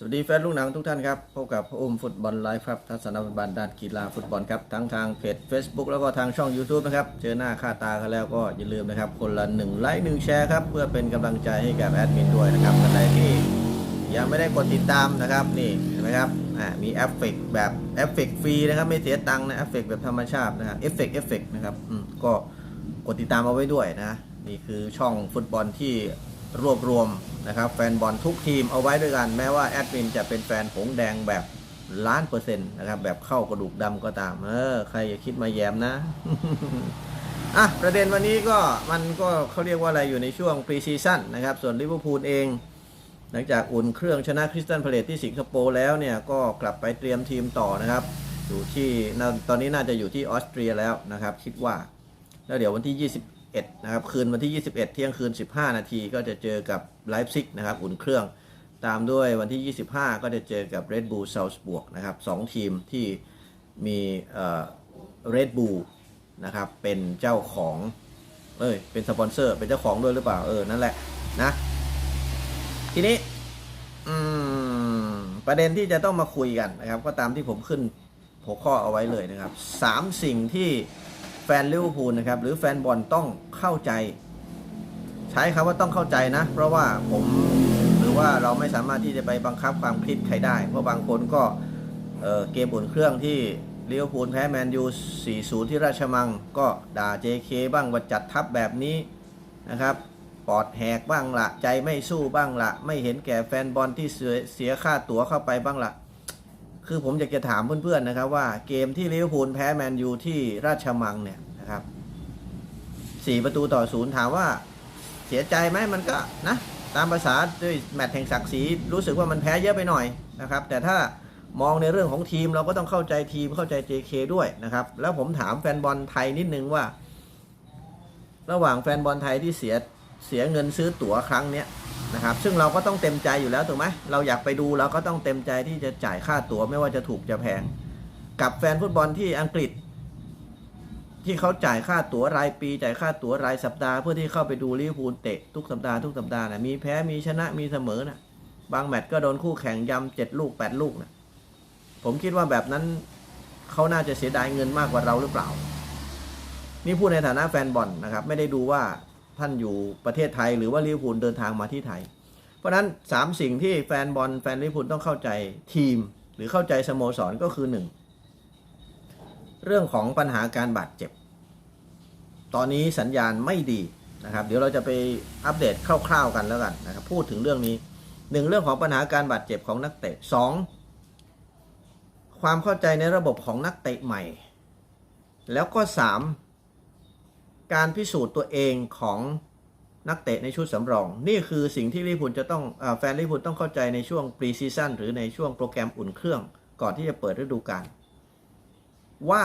สวัสดีแฟนลูกหนังทุกท่านครับ พบกับพระอุ้มฟุตบอลไลฟ์ครับ ทัศนวิบันด้านกีฬาฟุตบอลครับ ทั้งทางเพจ Facebook แล้วก็ทางช่อง YouTube นะครับ เจอหน้าค่าตากันแล้วก็อย่าลืมนะครับ คนละหนึ่งไลค์หนึ่งแชร์ครับ เพื่อเป็นกำลังใจให้กับแอดมินด้วยนะครับท่านใดที่ยังไม่ได้กดติดตามนะครับนี่เห็นไหมครับอ่ามีเอฟเฟกต์แบบเอฟเฟกต์ฟรีนะครับ ไม่เสียตังค์นะเอฟเฟกต์แบบธรรมชาตินะครับเอฟเฟกต์เอฟเฟกต์นะครับอืมก็กดติดตามเอาไว้ด้วยนะนี่คือช่องฟุตบอลที่ รวบรวมนะครับแฟนบอลทุกทีมเอาไว้ด้วยกัน แม้ว่าแอดมินจะเป็นแฟนผงแดงแบบล้านเปอร์เซ็นต์นะครับแบบเข้ากระดูกดำก็ตาม เออ ใครอย่าคิดมาแยมนะ อะ ประเด็นวันนี้ก็มันก็เขาเรียกว่าอะไรอยู่ในช่วงปรีซีซั่นนะครับ ส่วนลิเวอร์พูลเอง หลังจากอุ่นเครื่องชนะคริสตันพาเลตที่สิงคโปร์แล้วเนี่ย ก็กลับไปเตรียมทีมต่อนะครับ อยู่ที่น่าตอนนี้น่าจะอยู่ที่ออสเตรียแล้วนะครับ คิดว่า แล้วเดี๋ยววันที่ 21นะครับ คืนวันที่ 21 เที่ยงคืน 15 นาทีก็จะเจอกับไลฟ์ซิกนะครับอุ่นเครื่อง ตามด้วยวันที่ 25 ก็จะเจอกับ Red Bull Salzburg นะครับสองทีมที่มีเอ่อ Red Bull นะครับเป็นเจ้าของเอ้ยเป็นสปอนเซอร์เป็นเจ้าของด้วยหรือเปล่าเออนั่นแหละนะ ทีนี้อืมประเด็นที่จะต้องมาคุยกันนะครับ ก็ตามที่ผมขึ้นหัวข้อเอาไว้เลยนะครับสามสิ่งที่ แฟนลิเวอร์พูลนะครับหรือแฟนบอลต้องเข้าใจ ใช้คำว่าต้องเข้าใจนะ เพราะว่าผมหรือว่าเราไม่สามารถที่จะไปบังคับความคิดใครได้ เพราะบางคนก็เเกมอุ่นเครื่องที่ลิเวอร์พูลแพ้แมนยู 4-0 ที่ราชมัง ก็ด่า JK บ้างว่าจัดทัพแบบนี้นะครับปอดแหกบ้างละใจไม่สู้บ้างละไม่เห็นแก่แฟนบอลที่เสียค่าตั๋วเข้าไปบ้างละ คือผมอยากจะถามเพื่อนๆนะครับว่าเกมที่ลิเวอร์พูลแพ้แมนยูที่ราชมังเนี่ยนะครับสี่ประตูต่อศูนย์ถามว่าเสียใจไหมมันก็นะตามภาษาด้วยแมตช์แห่งศักดิ์ศรีรู้สึกว่ามันแพ้เยอะไปหน่อยนะครับ แต่ถ้ามองในเรื่องของทีมเราก็ต้องเข้าใจทีมเข้าใจ JK ด้วยนะครับ แล้วผมถามแฟนบอลไทยนิดนึงว่า ระหว่างแฟนบอลไทยที่เสียเสียเงินซื้อตั๋วครั้งเนี้ย นะครับ ซึ่งเราก็ต้องเต็มใจอยู่แล้วถูกไหมเราอยากไปดูเราก็ต้องเต็มใจที่จะจ่ายค่าตั๋วไม่ว่าจะถูกจะแพง กับแฟนฟุตบอลที่อังกฤษ ที่เขาจ่ายค่าตั๋วรายปี จ่ายค่าตั๋วรายสัปดาห์เพื่อที่เข้าไปดูลิเวอร์พูลเตะทุกสัปดาห์ทุกสัปดาห์นะมีแพ้มีชนะมีเสมอนะบางแมตช์ก็โดนคู่แข่งยำเจ็ดลูกแปดลูกนะผมคิดว่าแบบนั้นเขาน่าจะเสียดายเงินมากกว่าเราหรือเปล่า นี่พูดในฐานะแฟนบอลนะครับ ไม่ได้ดูว่า ท่านอยู่ประเทศไทย หรือว่าลิเวอร์พูลเดินทางมาที่ไทย เพราะนั้น 3 สิ่งที่แฟนบอลแฟนลิเวอร์พูลต้องเข้าใจทีม หรือเข้าใจสโมสรก็คือ 1 เรื่องของปัญหาการบาดเจ็บ ตอนนี้สัญญาณไม่ดีนะครับ เดี๋ยวเราจะไปอัปเดตคร่าวๆกันแล้วกันนะครับพูดถึงเรื่องนี้หนึ่งเรื่องของปัญหาการบาดเจ็บของนักเตะสองความเข้าใจในระบบของนักเตะใหม่ แล้วก็สาม การพิสูจน์ตัวเองของนักเตะในชุดสำรอง นี่คือสิ่งที่ลิพูลจะต้องอแฟนลิพูลต้องเข้าใจในช่วงปรีซีซั่นหรือในช่วงโปรแกรมอุ่นเครื่อง ก่อนที่จะเปิดฤดูกาลว่า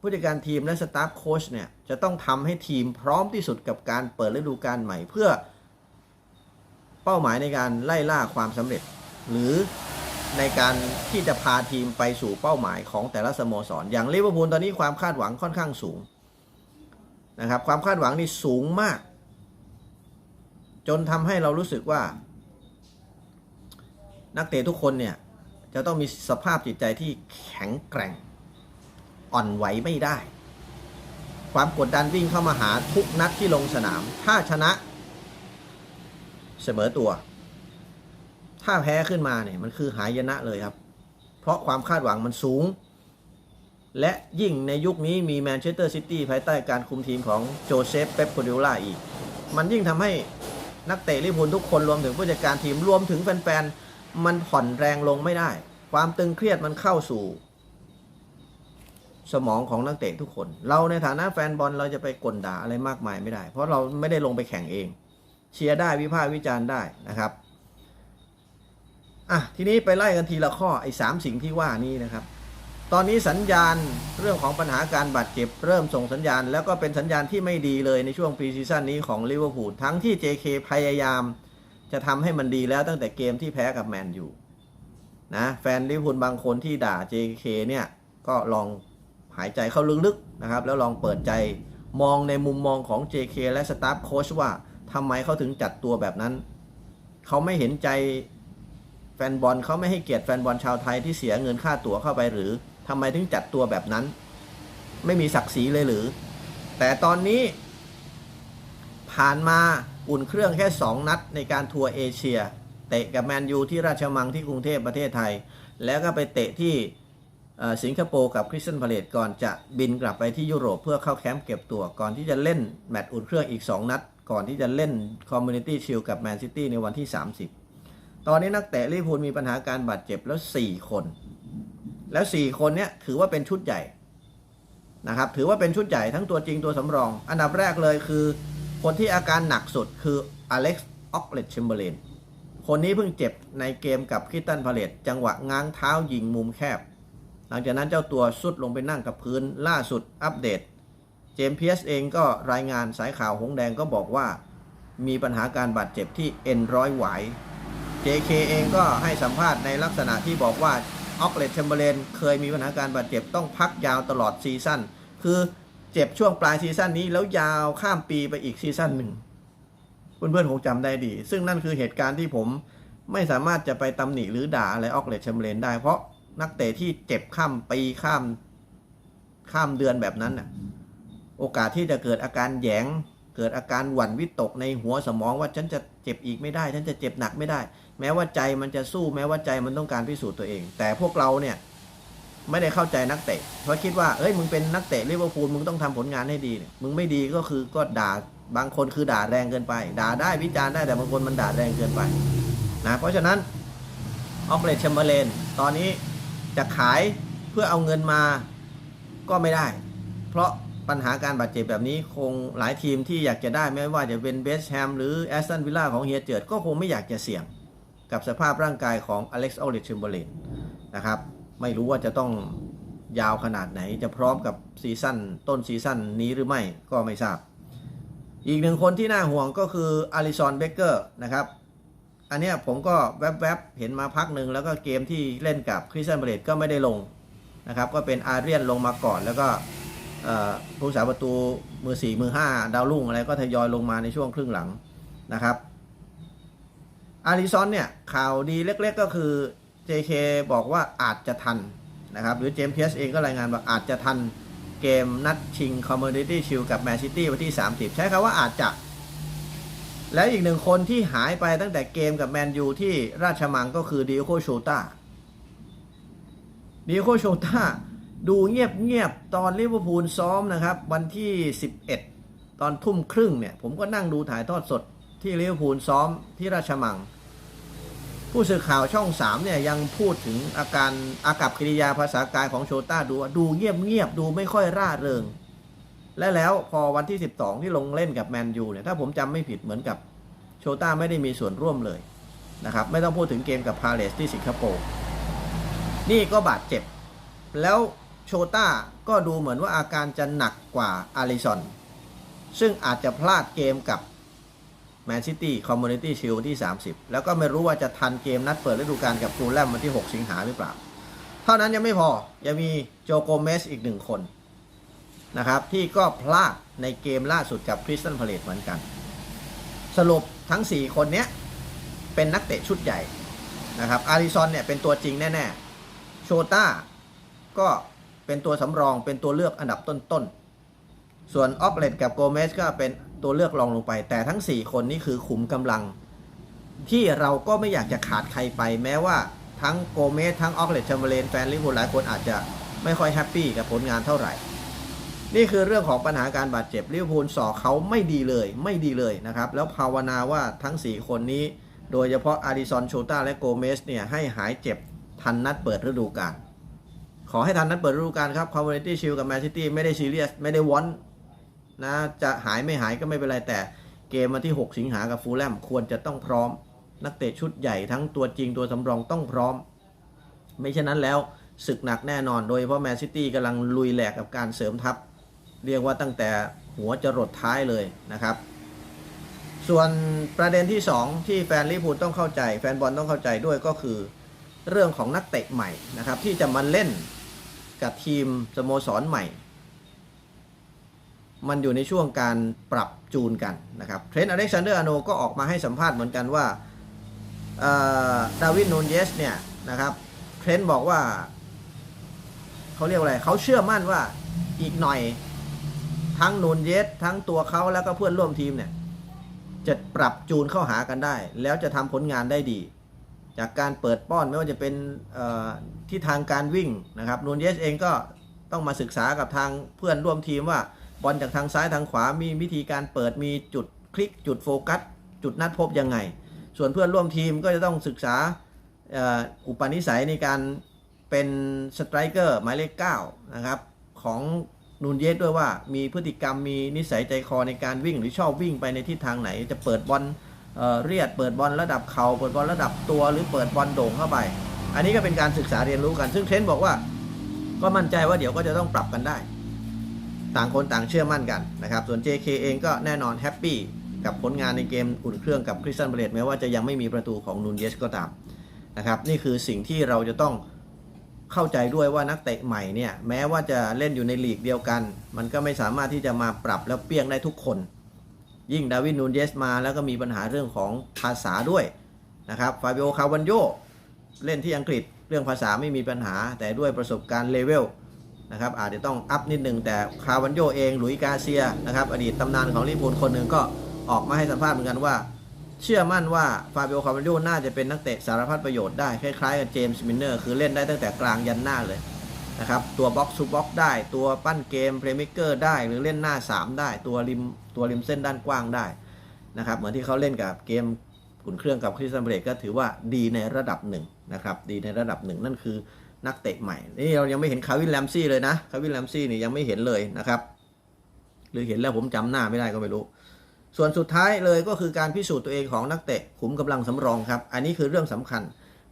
ผู้จัดการทีมและสตาฟโค้ชเนี่ยจะต้องทำให้ทีมพร้อมที่สุดกับการเปิดฤดูกาลใหม่ เพื่อเป้าหมายในการไล่ล่าความสำเร็จ หรือในการที่จะพาทีมไปสู่เป้าหมายของแต่ละสโมสรอย่างลิเวอร์พูลตอนนี้ความคาดหวังค่อนข้างสูง นะครับความคาดหวังนี่สูงมาก จนทำให้เรารู้สึกว่า นักเตะทุกคนเนี่ยจะต้องมีสภาพจิตใจที่แข็งแกร่ง อ่อนไหวไม่ได้ ความกดดันวิ่งเข้ามาหาทุกนัดที่ลงสนาม ถ้าชนะ เสมอตัว ถ้าแพ้ขึ้นมาเนี่ยมันคือหายนะเลยครับ เพราะความคาดหวังมันสูง และยิ่งในยุคนี้มีแมนเชสเตอร์ซิตี้ภายใต้การคุมทีมของโจเซฟเป๊ปโกดิล่าอีก มันยิ่งทำให้นักเตะลิเวอร์พูลทุกคนรวมถึงผู้จัดการทีมรวมถึงแฟนๆ มันผ่อนแรงลงไม่ได้ ความตึงเครียดมันเข้าสู่ สมองของนักเตะทุกคน เราในฐานะแฟนบอลเราจะไปกลด่าอะไรมากมายไม่ได้ เพราะเราไม่ได้ลงไปแข่งเอง เชียร์ได้วิพากษ์วิจารณ์ได้นะครับอะทีนี้ไปไล่กันทีละข้อไอ้สามสิ่งที่ว่านี้นะครับ ตอนนี้สัญญาณเรื่องของปัญหาการบาดเจ็บเริ่มส่งสัญญาณ แล้วก็เป็นสัญญาณที่ไม่ดีเลยในช่วงพรีซีซั่นนี้ของลิเวอร์พูลทั้งที่ JK พยายาม จะทำให้มันดีแล้วตั้งแต่เกมที่แพ้กับแมนยูนะแฟนลิเวอร์พูลบางคนที่ด่า JK เนี่ยก็ลองหายใจเข้าลึกๆนะครับ แล้วลองเปิดใจมองในมุมมองของ JK และสตาฟโค้ชว่าทำไมเขาถึงจัดตัวแบบนั้น เขาไม่เห็นใจแฟนบอลเขาไม่ให้เกียรติแฟนบอลชาวไทยที่เสียเงินค่าตั๋วเข้าไปหรือ ทำไมถึงจัดตัวแบบนั้น ไม่มีศักดิ์ศรีเลยหรือ แต่ตอนนี้ ผ่านมาอุ่นเครื่องแค่ 2 นัดในการทัวร์เอเชีย เตะกับแมนยูที่ราชมังที่กรุงเทพประเทศไทย แล้วก็ไปเตะที่สิงคโปร์กับคริสตันพาเลตก่อนจะบินกลับไปที่ยุโรปเพื่อเข้าแคมป์เก็บตัวก่อนที่จะเล่นแมตช์อุ่นเครื่องอีก 2 นัด ก่อนที่จะเล่นคอมมูนิตี้ชิลกับแมนซิตี้ในวันที่ 30 ตอนนี้นักเตะลิเวอร์พูลมีปัญหาการบาดเจ็บแล้ว 4 คน แล้ว 4 คนเนี้ยถือว่าเป็นชุดใหญ่นะครับถือว่าเป็นชุดใหญ่ทั้งตัวจริงตัวสำรอง อันดับแรกเลยคือ คนที่อาการหนักสุดคืออเล็กซ์ออกเลตเชมเบอร์เลนคนนี้เพิ่งเจ็บในเกมกับคริสตันพาเลตจังหวะง้างเท้ายิงมุมแคบ หลังจากนั้นเจ้าตัวสุดลงไปนั่งกับพื้นล่าสุดอัปเดต เจมส์เพียสเองก็รายงานสายข่าวหงแดงก็บอกว่า มีปัญหาการบาดเจ็บที่เอ็นร้อยไหว JK เองก็ให้สัมภาษณ์ในลักษณะที่บอกว่า ออกเลตเชมเบอร์เลนเคยมีปัญหาการบาดเจ็บต้องพักยาวตลอดซีซั่นคือเจ็บช่วงปลายซีซั่นนี้แล้วยาวข้ามปีไปอีกซีซั่นหนึ่งเพื่อนๆคงจำได้ดี ซึ่งนั่นคือเหตุการณ์ที่ผมไม่สามารถจะไปตำหนิหรือด่าอะไรออกเลตแชมเบอร์เลนได้ เพราะนักเตะที่เจ็บข้ามปีข้ามข้ามเดือนแบบนั้นน่ะ โอกาสที่จะเกิดอาการแยง เกิดอาการหวั่นวิตกในหัวสมองว่าฉันจะเจ็บอีกไม่ได้ ฉันจะเจ็บหนักไม่ได้ แม้ว่าใจมันจะสู้แม้ว่าใจมันต้องการพิสูจน์ตัวเอง แต่พวกเราเนี่ยไม่ได้เข้าใจนักเตะ เพราะคิดว่าเอ้ยมึงเป็นนักเตะลิเวอร์พูลมึงต้องทำผลงานให้ดีเนี่ยมึงไม่ดีก็คือก็ด่าบางคนคือด่าแรงเกินไป ด่าได้วิจารณ์ได้แต่บางคนมันด่าแรงเกินไปนะเพราะฉะนั้นออกเลตแชมเบอร์เลนตอนนี้จะขายเพื่อเอาเงินมาก็ไม่ได้ เพราะปัญหาการบาดเจ็บแบบนี้คงหลายทีมที่อยากจะได้ไม่ว่าจะเป็นเบสแฮมหรือแอสตันวิลล่าของเฮียเจิดก็คงไม่อยากจะเสี่ยง กับสภาพร่างกายของอเล็กซ์ออลิชเชมเบอร์เลนนะครับ ไม่รู้ว่าจะต้องยาวขนาดไหนจะพร้อมกับซีซั่นต้นซีซั่นนี้หรือไม่ก็ไม่ทราบ อีกหนึ่งคนที่น่าห่วงก็คืออาริซอนเบเกอร์นะครับ อันนี้ผมก็แวบๆ เห็นมาพักหนึ่งแล้วก็เกมที่เล่นกับคริสตันเบรดก็ไม่ได้ลงนะครับ ก็เป็นอาเรียนลงมาก่อน แล้วก็ผู้สาประตูมือสี่มือห้าดาวรุ่งอะไรก็ทยอยลงมาในช่วงครึ่งหลังนะครับ อาริซอนเนี่ยข่าวดีเล็กๆก็คือ JK บอกว่าอาจจะทันนะครับ หรือเจมส์เพียสเองก็รายงานว่าอาจจะทันเกมนัดชิงคอมมูนิตี้ชิลกับแมนซิตี้วันที่ 30 ใช้คำว่าอาจจะ และอีกหนึ่งคนที่หายไปตั้งแต่เกมกับแมนยูที่ราชมังก็คือดิโอโคโชตาดิโอโคโชตาดูเงียบเงียบๆ ตอนลิเวอร์พูลซ้อมนะครับ วันที่ 11 ตอนทุ่มครึ่งเนี่ย ผมก็นั่งดูถ่ายทอดสดที่ลิเวอร์พูลซ้อมที่ราชมัง ผู้สื่อข่าวช่อง3เนี่ยยังพูดถึงอาการอากับกิริยาภาษากายของโชต้าดูว่าดูเงียบเงียบดูไม่ค่อยร่าเริง และแล้วพอวันที่ 12 ที่ลงเล่นกับแมนยูเนี่ยถ้าผมจำไม่ผิดเหมือนกับโชต้าไม่ได้มีส่วนร่วมเลยนะครับไม่ต้องพูดถึงเกมกับพาเลสที่สิงคโปร์นี่ก็บาดเจ็บ แล้วโชต้าก็ดูเหมือนว่าอาการจะหนักกว่าอาริซอนซึ่งอาจจะพลาดเกมกับ แมนซิตี้คอมมูนิตี้ชิลที่ 30 แล้วก็ไม่รู้ว่าจะทันเกมนัดเปิดฤดูกาลกับฟูลแลมวันที่ 6 สิงหาหรือเปล่า เท่านั้นยังไม่พอ ยังมีโจโกเมสอีกหนึ่งคนนะครับที่ก็พลาดในเกมล่าสุดกับคริสตันพาเลตเหมือนกัน สรุปทั้ง 4 คนเนี้ยเป็นนักเตะชุดใหญ่นะครับอาริซอนเนี่ยเป็นตัวจริงแน่ๆ โชต้าก็เป็นตัวสำรองเป็นตัวเลือกอันดับต้นๆ ส่วนออกเลตกับโกเมสก็เป็น ตัวเลือกรองลงไป แต่ทั้ง 4 คนนี้คือขุมกำลัง ที่เราก็ไม่อยากจะขาดใครไป แม้ว่าทั้งโกเมสทั้งออกเลตแชมเบอร์เลนแฟนลิเวอร์พูลหลายคนอาจจะไม่ค่อยแฮปปี้กับผลงานเท่าไหร่ นี่คือเรื่องของปัญหาการบาดเจ็บลิเวอร์พูลสอเขาไม่ดีเลย ไม่ดีเลยนะครับ แล้วภาวนาว่าทั้ง 4 คนนี้ โดยเฉพาะอาริซอนโชต้าและโกเมสเนี่ยให้หายเจ็บทันนัดเปิดฤดูกาลขอให้ทันนัดเปิดฤดูกาลครับคอมมูนิตี้ชิลกับแมนซิตี้ไม่ได้ซีเรียสไม่ได้วอน นะจะหายไม่หายก็ไม่เป็นไรแต่เกมวันที่ 6 สิงหากับฟูลแลมควรจะต้องพร้อม นักเตะชุดใหญ่ทั้งตัวจริงตัวสำรองต้องพร้อม ไม่เช่นนั้นแล้วศึกหนักแน่นอนโดยเฉพาะแมนซิตี้กำลังลุยแหลกกับการเสริมทัพ เรียกว่าตั้งแต่หัวจะรดท้ายเลยนะครับ ส่วนประเด็นที่ 2 ที่แฟนลิเวอร์พูลต้องเข้าใจ แฟนบอลต้องเข้าใจด้วยก็คือ เรื่องของนักเตะใหม่นะครับที่จะมาเล่นกับทีมสโมสรใหม่ มันอยู่ในช่วงการปรับจูนกันนะครับเทรนต์อเล็กซานเดอร์อโนก็ออกมาให้สัมภาษณ์เหมือนกันว่าดาวินนูนเยสเนี่ยนะครับเทรนต์บอกว่าเขาเรียกอะไรเขาเชื่อมั่นว่าอีกหน่อยทั้งนูนเยสทั้งตัวเขาแล้วก็เพื่อนร่วมทีมเนี่ยจะปรับจูนเข้าหากันได้ แล้วจะทำผลงานได้ดี จากการเปิดป้อนไม่ว่าจะเป็นที่ทางการวิ่งนะครับนูนเยสเองก็ต้องมาศึกษากับทางเพื่อนร่วมทีมว่า บอลจากทางซ้ายทางขวามีวิธีการเปิดมีจุดคลิกจุดโฟกัส จุดนัดพบยังไง ส่วนเพื่อนร่วมทีมก็จะต้องศึกษาอุปนิสัยในการเป็นสไตรเกอร์หมายเลข9นะครับของนูนเยสด้วยว่ามีพฤติกรรมมีนิสัยใจคอในการวิ่งหรือชอบวิ่งไปในทิศทางไหน จะเปิดบอลเเรียดเปิดบอลระดับเขา่าเปิดบอลระดับตัวหรือเปิดบอลโด่งเข้าไป อันนี้ก็เป็นการศึกษาเรียนรู้กัน ซึ่งเทรนต์บอกว่า ก็มั่นใจว่าเดี๋ยวก็จะต้องปรับกันได้ ต่างคนต่างเชื่อมั่นกันนะครับ ส่วน JK เองก็แน่นอนแฮปปี้กับผลงานในเกมอุ่นเครื่องกับคริสตันเบรดแม้ว่าจะยังไม่มีประตูของนูนเยสก็ตามนะครับนี่คือสิ่งที่เราจะต้องเข้าใจด้วยว่านักเตะใหม่เนี่ยแม้ว่าจะเล่นอยู่ในลีกเดียวกัน มันก็ไม่สามารถที่จะมาปรับแล้วเปี้ยงได้ทุกคน ยิ่งดาวินนูนเยสมาแล้วก็มีปัญหาเรื่องของภาษาด้วยนะครับฟาบิโอคาวันโยเล่นที่อังกฤษเรื่องภาษาไม่มีปัญหา แต่ด้วยประสบการณ์เลเวล นะครับอาจจะต้องอัพนิดหนึ่งแต่คาวันโยเองหลุยกาเซียนะครับอดีตตำนานของลิเวอร์พูลคนหนึ่งก็ออกมาให้สัมภาษณ์เหมือนกันว่า เชื่อมั่นว่าฟาเบิโอคาวันโยน่าจะเป็นนักเตะสารพัดประโยชน์ได้ คล้ายๆกับเจมส์มินเนอร์คือเล่นได้ตั้งแต่กลางยันหน้าเลยนะครับตัวบ็อกซ์ทูบ็อกซ์ได้ตัวปั้นเกมเพลย์เม k เกอร์ได้หรือเล่นหน้า 3 ได้ตัวริมตัวริมเส้นด้านกว้างได้นะครับเหมือนที่เขาเล่นกับเกมขุนเครื่องกับคริสตันเบรกก็ถือว่าดีในระดับหนึ่งนะครับดีในระดับหนึ่งนั่นคือ นักเตะใหม่ นี่เรายังไม่เห็นคาวินแลมซี่เลยนะคาวินแลมซี่นี่ยังไม่เห็นเลยนะครับ หรือเห็นแล้วผมจำหน้าไม่ได้ก็ไม่รู้ ส่วนสุดท้ายเลยก็คือการพิสูจน์ตัวเองของนักเตะขุมกำลังสำรองครับ อันนี้คือเรื่องสำคัญ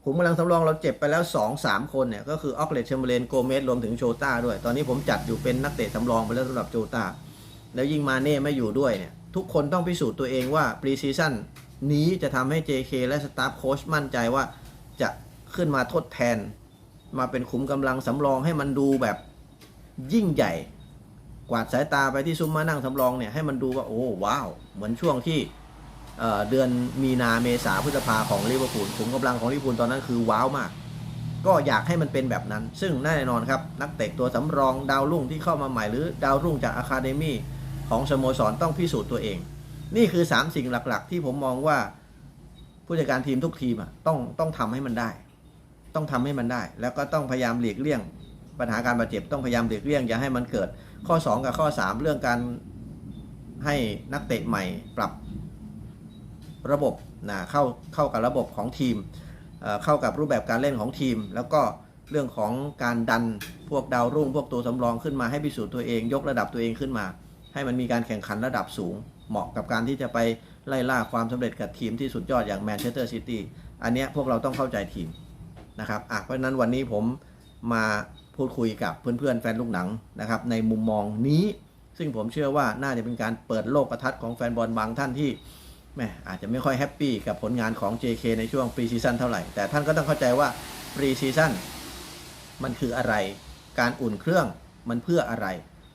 ขุมกำลังสำรองเราเจ็บไปแล้ว 2 3 คนเนี่ยก็คือออกเลตเชมเบรนโกเมสรวมถึงโชต้าด้วย ตอนนี้ผมจัดอยู่เป็นนักเตะสำรองไปแล้วสำหรับโชต้าแล้วยิ่งมาเน่ไม่อยู่ด้วยเนี่ยทุกคนต้องพิสูจน์ตัวเองว่าปรีซีซั่นนี้จะทำให้ JK และสตาฟโค้ชมั่นใจว่าจะขึ้นมาทดแทน มาเป็นขุมกำลังสำรองให้มันดูแบบยิ่งใหญ่ กวาดสายตาไปที่ซุ้มมานั่งสำรองเนี่ยให้มันดูว่าโอ้ว้าว เหมือนช่วงที่เเดือนมีนาเมษาพฤษภาของลิเวอร์พูลขุมกำลังของลิเวอร์พูลตอนนั้นคือว้าวมาก ก็อยากให้มันเป็นแบบนั้น ซึ่งแน่นอนครับ นักเตะตัวสำรองดาวรุ่งที่เข้ามาใหม่หรือดาวรุ่งจากอะคาเดมี่ของสโมสรต้องพิสูจน์ตัวเอง นี่คือ 3 สิ่งหลักๆ ที่ผมมองว่าผู้จัดการทีมทุกทีมอะต้องต้องทำให้มันได้ ต้องทำให้มันได้ แล้วก็ต้องพยายามหลีกเลี่ยง ปัญหาการบาดเจ็บต้องพยายามหลีกเลี่ยงอย่าให้มันเกิด ข้อ 2 กับข้อ 3 เรื่องการให้นักเตะใหม่ปรับระบบนะเข้าเข้ากับระบบของทีมเข้ากับรูปแบบการเล่นของทีม แล้วก็เรื่องของการดันพวกดาวรุ่ง พวกตัวสำรองขึ้นมาให้พิสูจน์ตัวเอง ยกระดับตัวเองขึ้นมา ให้มันมีการแข่งขันระดับสูง เหมาะกับการที่จะไปไล่ล่าความสำเร็จกับทีมที่สุดยอดอย่างแมนเชสเตอร์ซิตี้อันนี้พวกเราต้องเข้าใจทีม นะครับอะเพราะฉะนั้นวันนี้ผมมาพูดคุยกับเพื่อนๆแฟนลูกหนังนะครับในมุมมองนี้ ซึ่งผมเชื่อว่าน่าจะเป็นการเปิดโลกประทัศน์ของแฟนบอลบางท่านที่แมอาจจะไม่ค่อยแฮปปี้กับผลงานของ JK ในช่วงปรีซีซั่นเท่าไหร่ แต่ท่านก็ต้องเข้าใจว่าปรีซีซั่นมันคืออะไร การอุ่นเครื่องมันเพื่ออะไร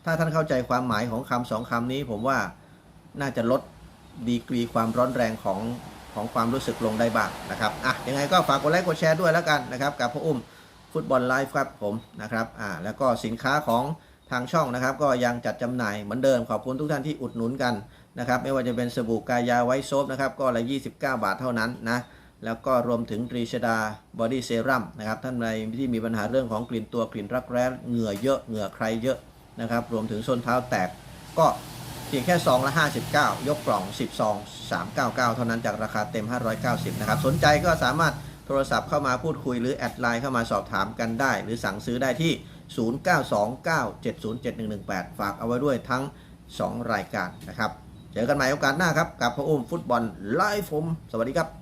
ถ้าท่านเข้าใจความหมายของคำสองคำนี้ผมว่าน่าจะลดดีกรีความร้อนแรงของ ของความรู้สึกลงได้บ้างนะครับอะยังไงก็ฝากกดไลค์กดแชร์ด้วยแล้วกันนะครับกับพ่ออุ้มฟุตบอลไลฟ์ครับผมนะครับอ่าแล้วก็สินค้าของทางช่องนะครับ ก็ยังจัดจำหน่ายเหมือนเดิมขอบคุณทุกท่านที่อุดหนุนกันนะครับไม่ว่าจะเป็นสบู่กายาไวท์โซฟนะครับก็ละ29 บาทเท่านั้นนะแล้วก็รวมถึงตรีชดาบอดี้เซรั่มนะครับท่านใดที่มีปัญหาเรื่องของกลิ่นตัวกลิ่นรักแร้เหงื่อเยอะเหงื่อใครเยอะนะครับรวมถึงส้นเท้าแตกก็ พียงแค่ซองละ 59 ยกกล่อง 10ซอง399 เท่านั้นจากราคาเต็ม 590 นะครับ สนใจก็สามารถโทรศัพท์เข้ามาพูดคุยหรือแอดไลน์เข้ามาสอบถามกันได้ หรือสั่งซื้อได้ที่ 0929707118 ฝากเอาไว้ด้วยทั้ง 2 รายการนะครับ เจอกันใหม่โอกาสหน้าครับ กับพระอุ้มฟุตบอลไลฟ์ผม สวัสดีครับ